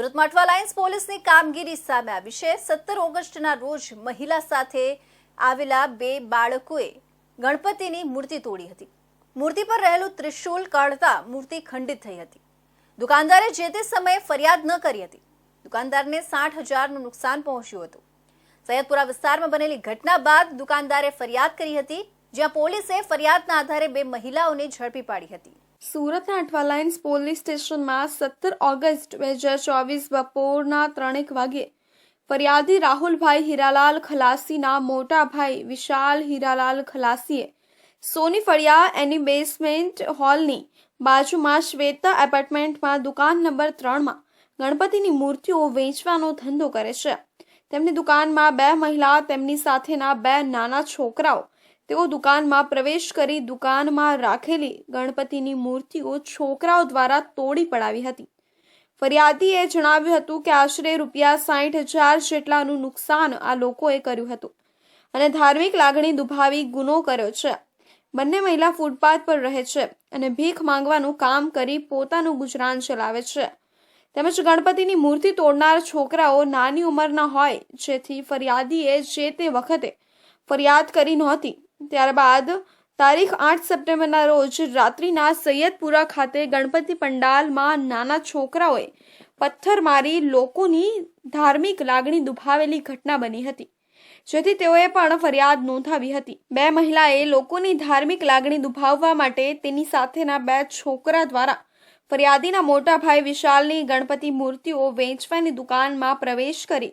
સુરતમાં અઠવા પોલીસની કામગીરી સામે આવી છે. સત્તર ઓગસ્ટના રોજ મહિલા સાથે આવેલા બે બાળકોએ ગણપતિની મૂર્તિ તોડી હતી. મૂર્તિ પર રહેલું ત્રિશુલ કાઢતા મૂર્તિ ખંડિત થઈ હતી. દુકાનદારે જે તે સમયે ફરિયાદ ન કરી હતી. દુકાનદારને સાઠ હજારનું નુકસાન પહોંચ્યું હતું. સૈયદપુરા વિસ્તારમાં બનેલી ઘટના બાદ દુકાનદારે ફરિયાદ કરી હતી, જ્યાં પોલીસે ફરિયાદના આધારે બે મહિલાઓને ઝડપી પાડી હતી. સુરતના અઠવા લાઇન્સ પોલીસ સ્ટેશનમાં સત્તર ઓગસ્ટ બે હજાર ચોવીસ બપોરના ત્રણેક વાગ્યે ફરિયાદી રાહુલભાઈ હીરાલાલ ખલાસીના મોટા ભાઈ વિશાલ હીરાલાલ ખલાસીએ સોની ફળિયા એની બેસમેન્ટ હોલની બાજુમાં શ્વેતા એપાર્ટમેન્ટમાં દુકાન નંબર ત્રણમાં ગણપતિની મૂર્તિઓ વેચવાનો ધંધો કરે છે. તેમની દુકાનમાં બે મહિલા તેમની સાથેના બે નાના છોકરાઓ તેઓ દુકાનમાં પ્રવેશ કરી દુકાનમાં રાખેલી ગણપતિની મૂર્તિઓ છોકરાઓ દ્વારા તોડી પડાવી હતી. ફરિયાદીએ જણાવ્યું હતું કે આશરે રૂપિયા સાઠ હજાર જેટલાનું નુકસાન આ લોકોએ કર્યું હતું અને ધાર્મિક લાગણી દુભાવી ગુનો કર્યો છે. બંને મહિલા ફૂટપાથ પર રહે છે અને ભીખ માંગવાનું કામ કરી પોતાનું ગુજરાન ચલાવે છે. તેમજ ગણપતિની મૂર્તિ તોડનાર છોકરાઓ નાની ઉંમરના હોય, જેથી ફરિયાદીએ જે તે વખતે ફરિયાદ કરી નહોતી. ત્યારબાદ તારીખ આઠ સપ્ટેમ્બરના રોજ રાત્રિના સૈયદપુરા ખાતે ગણપતિ પંડાલમાં નાના છોકરાઓએ પથ્થર મારી લોકોની ધાર્મિક લાગણી દુભાવેલી ઘટના બની હતી, જેથી તેઓએ પણ ફરિયાદ નોંધાવી હતી. બે મહિલાએ લોકોની ધાર્મિક લાગણી દુભાવવા માટે તેની સાથેના બે છોકરા દ્વારા ફરિયાદીના મોટા ભાઈ વિશાલની ગણપતિ મૂર્તિઓ વેચવાની દુકાનમાં પ્રવેશ કરી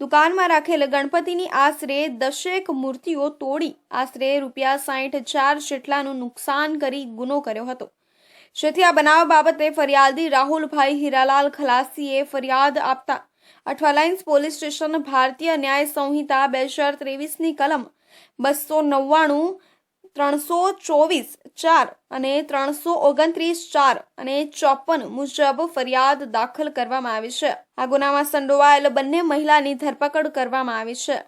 દુકાનમાં રાખેલ ગણપતિની આશરે દશેક મૂર્તિઓ તોડી આશરે રૂપિયા સાઠ હજાર જેટલાનું નુકસાન કરી ગુનો કર્યો હતો. જેથી આ બનાવ બાબતે ફરિયાદી રાહુલભાઈ હીરાલાલ ખલાસીએ ફરિયાદ આપતા અઠવાલાઇન્સ પોલીસ સ્ટેશન ભારતીય ન્યાય સંહિતા બે હજાર ત્રેવીસની કલમ બસો નવ્વાણું ત્રણસો ચોવીસ ચાર અને ત્રણસો ઓગણત્રીસ ચાર અને ચોપન મુજબ ફરિયાદ દાખલ કરવામાં આવી છે. આ ગુનામાં સંડોવાયેલ બંને મહિલાની ધરપકડ કરવામાં આવી છે.